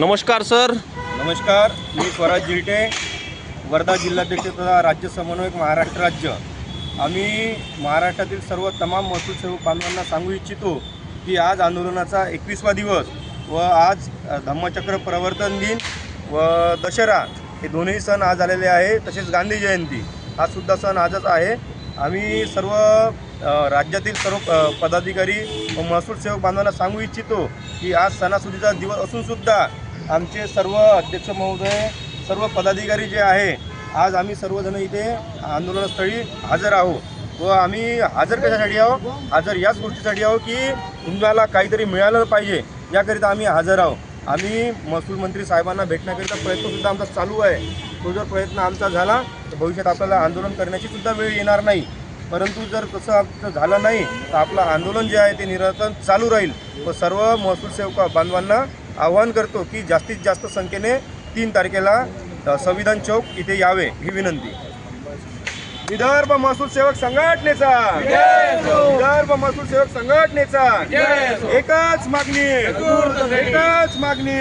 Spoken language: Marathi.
नमस्कार सर. नमस्कार मी स्वराज जिरटे वर्धा जिल्हाध्यक्ष तथा राज्य समन्वयक महाराष्ट्र राज्य. आम्ही महाराष्ट्रातील सर्व तमाम महसूल सेवक बांधवांना सांगू इच्छितो की आज आंदोलनाचा एकवीसवा दिवस व आज धम्मचक्र प्रवर्तन दिन व दशरा हे दोन्ही सण आज आलेले आहे तसेच गांधी जयंती हा सुद्धा सण आजच आहे. आम्ही सर्व राज्यातील सर्व पदाधिकारी व महसूल सेवक बांधवांना सांगू इच्छितो की आज सणासुदीचा दिवस असूनसुद्धा आमचे सर्व अध्यक्ष महोदय सर्व पदाधिकारी जे आहे आज आम्ही सर्वजण इथे आंदोलनस्थळी हजर आहोत. व आम्ही हजर कशासाठी आहो हजर याच गोष्टीसाठी आहो की तुम्हाला काहीतरी मिळालं पाहिजे याकरिता आम्ही हजर आहोत. आम्ही महसूल मंत्री साहेबांना भेटण्याकरिता प्रयत्नसुद्धा आमचा चालू आहे. तो जर प्रयत्न आमचा झाला तर भविष्यात आपल्याला आंदोलन करण्याची सुद्धा वेळ येणार नाही. परंतु जर तसं आमचं झालं नाही तर आपलं आंदोलन जे आहे ते निरंतर चालू राहील. व सर्व महसूल सेवक बांधवांना आवाहन करतो की जास्तीत जास्त संख्येने तीन तारखेला संविधान चौक इथे यावे ही विनंती. विदर्भ महसूल सेवक संघटनेचा. विदर्भ महसूल सेवक संघटनेचा. एकच मागणी. एकच मागणी.